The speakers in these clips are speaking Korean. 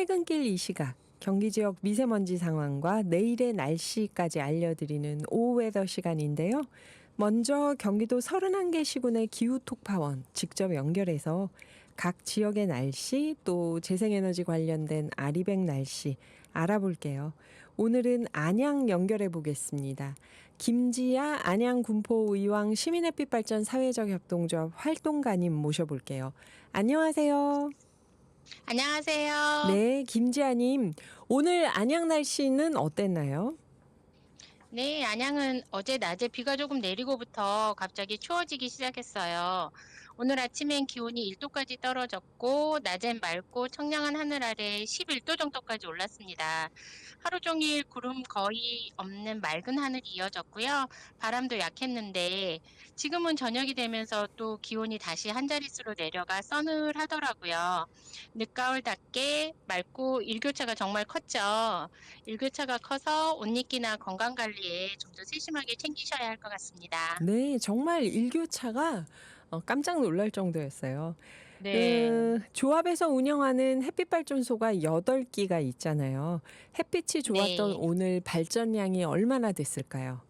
퇴근길 이 시각 경기 지역 미세먼지 상황과 내일의 날씨까지 알려드리는 오후웨더 시간인데요. 먼저 경기도 31개 시군의 기후톡파원 직접 연결해서 각 지역의 날씨 또 재생에너지 관련된 아리백 날씨 알아볼게요. 오늘은 안양 연결해 보겠습니다. 김지아 안양 군포 의왕 시민햇빛 발전 사회적 협동조합 활동가님 모셔볼게요. 안녕하세요. 안녕하세요. 네, 김지아님. 오늘 안양 날씨는 어땠나요? 네, 안양은 어제 낮에 비가 조금 내리고부터 갑자기 추워지기 시작했어요. 오늘 아침엔 기온이 1도까지 떨어졌고, 낮엔 맑고 청량한 하늘 아래 11도 정도까지 올랐습니다. 하루 종일 구름 거의 없는 맑은 하늘이 이어졌고요. 바람도 약했는데, 지금은 저녁이 되면서 또 기온이 다시 한 자릿수로 내려가 서늘하더라고요. 늦가을답게 맑고 일교차가 정말 컸죠. 일교차가 커서 옷 입기나 건강 관리에 좀 더 세심하게 챙기셔야 할 것 같습니다. 네, 정말 일교차가 어, 깜짝 놀랄 정도였어요. 네. 그 조합에서 운영하는 햇빛 발전소가 8기가 있잖아요. 햇빛이 좋았던 네. 오늘 발전량이 얼마나 됐을까요?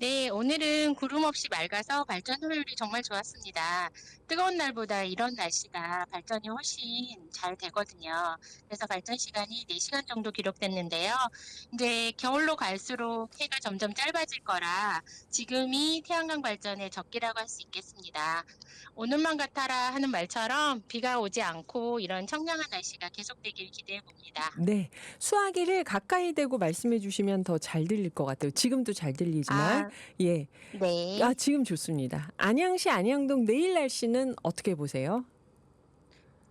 네, 오늘은 구름 없이 맑아서 발전 효율이 정말 좋았습니다. 뜨거운 날보다 이런 날씨가 발전이 훨씬 잘 되거든요. 그래서 발전 시간이 4시간 정도 기록됐는데요. 이제 겨울로 갈수록 해가 점점 짧아질 거라 지금이 태양광 발전의 적기라고 할 수 있겠습니다. 오늘만 같아라 하는 말처럼 비가 오지 않고 이런 청량한 날씨가 계속되길 기대해 봅니다. 네, 수화기를 가까이 대고 말씀해 주시면 더 잘 들릴 것 같아요. 지금도 잘 들리지만 아, 예, 네. 아 지금 좋습니다. 안양시 안양동 내일 날씨는 어떻게 보세요?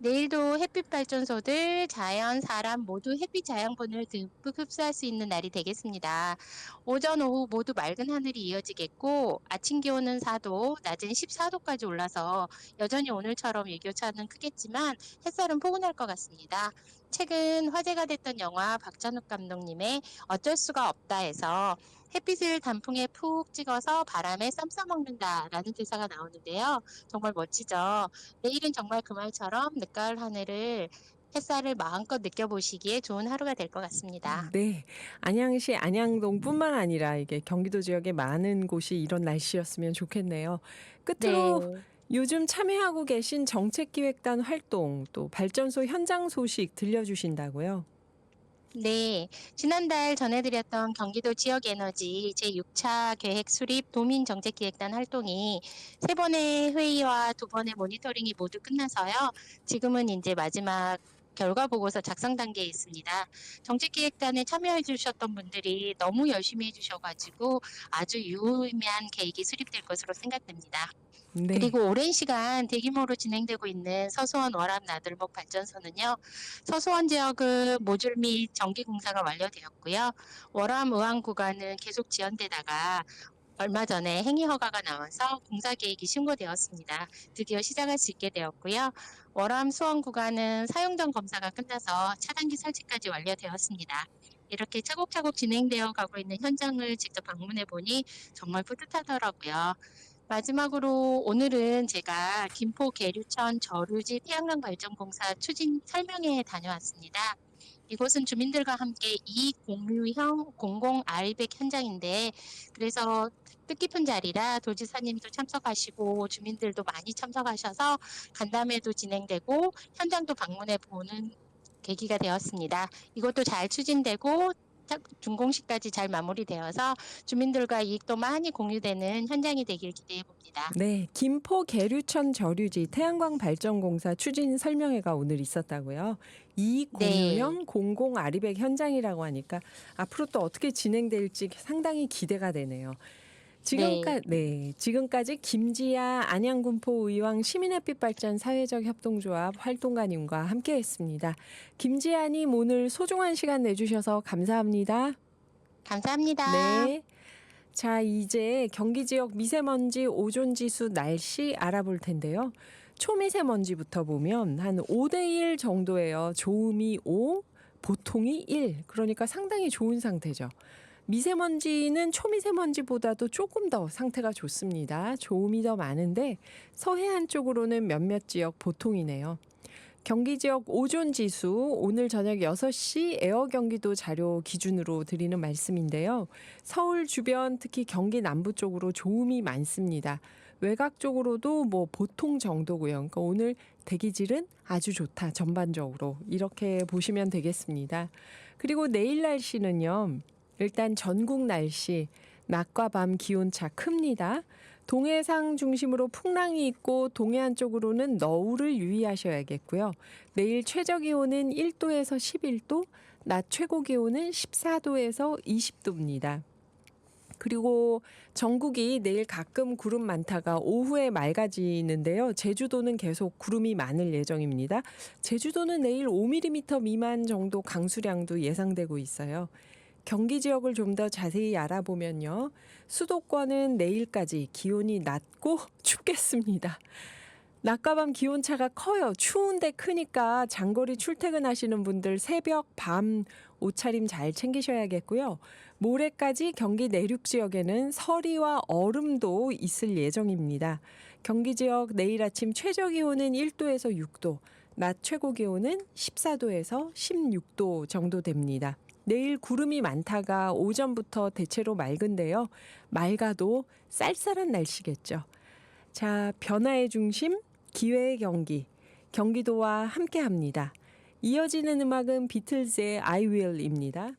내일도 햇빛 발전소들, 자연, 사람 모두 햇빛 자양분을 듬뿍 흡수할 수 있는 날이 되겠습니다. 오전, 오후 모두 맑은 하늘이 이어지겠고 아침 기온은 4도, 낮은 14도까지 올라서 여전히 오늘처럼 일교차는 크겠지만 햇살은 포근할 것 같습니다. 최근 화제가 됐던 영화 박찬욱 감독님의 어쩔 수가 없다에서 햇빛을 단풍에 푹 찍어서 바람에 쌈 싸먹는다라는 대사가 나오는데요. 정말 멋지죠. 내일은 정말 그 말처럼 늦가을 하늘을 햇살을 마음껏 느껴보시기에 좋은 하루가 될 것 같습니다. 네, 안양시 안양동뿐만 아니라 이게 경기도 지역의 많은 곳이 이런 날씨였으면 좋겠네요. 끝으로 네. 요즘 참여하고 계신 정책기획단 활동 또 발전소 현장 소식 들려주신다고요? 네. 지난달 전해드렸던 경기도 지역에너지 제6차 계획 수립 도민정책기획단 활동이 세 번의 회의와 두 번의 모니터링이 모두 끝나서요. 지금은 이제 마지막 결과 보고서 작성 단계에 있습니다. 정책기획단에 참여해 주셨던 분들이 너무 열심히 해주셔가지고 아주 유의미한 계획이 수립될 것으로 생각됩니다. 네. 그리고 오랜 시간 대규모로 진행되고 있는 서수원 월암 나들목 발전소는요. 서수원 지역은 모듈 및 전기 공사가 완료되었고요. 월암 의왕 구간은 계속 지연되다가 얼마 전에 행위 허가가 나와서 공사 계획이 신고되었습니다. 드디어 시작할 수 있게 되었고요. 월암 수원 구간은 사용 전 검사가 끝나서 차단기 설치까지 완료되었습니다. 이렇게 차곡차곡 진행되어 가고 있는 현장을 직접 방문해 보니 정말 뿌듯하더라고요. 마지막으로 오늘은 제가 김포 계류천 저류지 태양광 발전 공사 추진 설명회에 다녀왔습니다. 이곳은 주민들과 함께 이익 공유형 공공 아리백 현장인데 그래서 뜻깊은 자리라 도지사님도 참석하시고 주민들도 많이 참석하셔서 간담회도 진행되고 현장도 방문해 보는 계기가 되었습니다. 이것도 잘 추진되고 차- 준공식까지 잘 마무리되어서 주민들과 이익도 많이 공유되는 현장이 되길 기대해 봅니다. 네, 김포 계류천 저류지 태양광 발전공사 추진 설명회가 오늘 있었다고요. 이익 네. 공유형 공공 아리백 현장이라고 하니까 앞으로 또 어떻게 진행될지 상당히 기대가 되네요. 지금까지 네. 지금까지 김지아 안양군포 의왕 시민햇빛 발전 사회적 협동조합 활동가님과 함께했습니다. 김지아님 오늘 소중한 시간 내주셔서 감사합니다. 감사합니다. 네. 자, 이제 경기 지역 미세먼지 오존 지수 날씨 알아볼 텐데요. 초미세먼지부터 보면 한 5대 1 정도예요. 좋음이 5, 보통이 1. 그러니까 상당히 좋은 상태죠. 미세먼지는 초미세먼지보다도 조금 더 상태가 좋습니다. 좋음이 더 많은데 서해안 쪽으로는 몇몇 지역 보통이네요. 경기 지역 오존 지수 오늘 저녁 6시 에어 경기도 자료 기준으로 드리는 말씀인데요. 서울 주변 특히 경기 남부 쪽으로 좋음이 많습니다. 외곽 쪽으로도 뭐 보통 정도고요. 그러니까 오늘 대기질은 아주 좋다. 전반적으로 이렇게 보시면 되겠습니다. 그리고 내일 날씨는요. 일단 전국 날씨 낮과 밤 기온차 큽니다. 동해상 중심으로 풍랑이 있고 동해안 쪽으로는 너울을 유의하셔야겠고요. 내일 최저 기온은 1도에서 11도, 낮 최고 기온은 14도에서 20도입니다. 그리고 전국이 내일 가끔 구름 많다가 오후에 맑아지는데요. 제주도는 계속 구름이 많을 예정입니다. 제주도는 내일 5mm 미만 정도 강수량도 예상되고 있어요. 경기 지역을 좀 더 자세히 알아보면요. 수도권은 내일까지 기온이 낮고 춥겠습니다. 낮과 밤 기온차가 커요. 추운데 크니까 장거리 출퇴근하시는 분들 새벽, 밤 옷차림 잘 챙기셔야겠고요. 모레까지 경기 내륙 지역에는 서리와 얼음도 있을 예정입니다. 경기 지역 내일 아침 최저 기온은 1도에서 6도, 낮 최고 기온은 14도에서 16도 정도 됩니다. 내일 구름이 많다가 오전부터 대체로 맑은데요. 맑아도 쌀쌀한 날씨겠죠. 자, 변화의 중심, 기회의 경기, 경기도와 함께 합니다. 이어지는 음악은 비틀즈의 I Will입니다.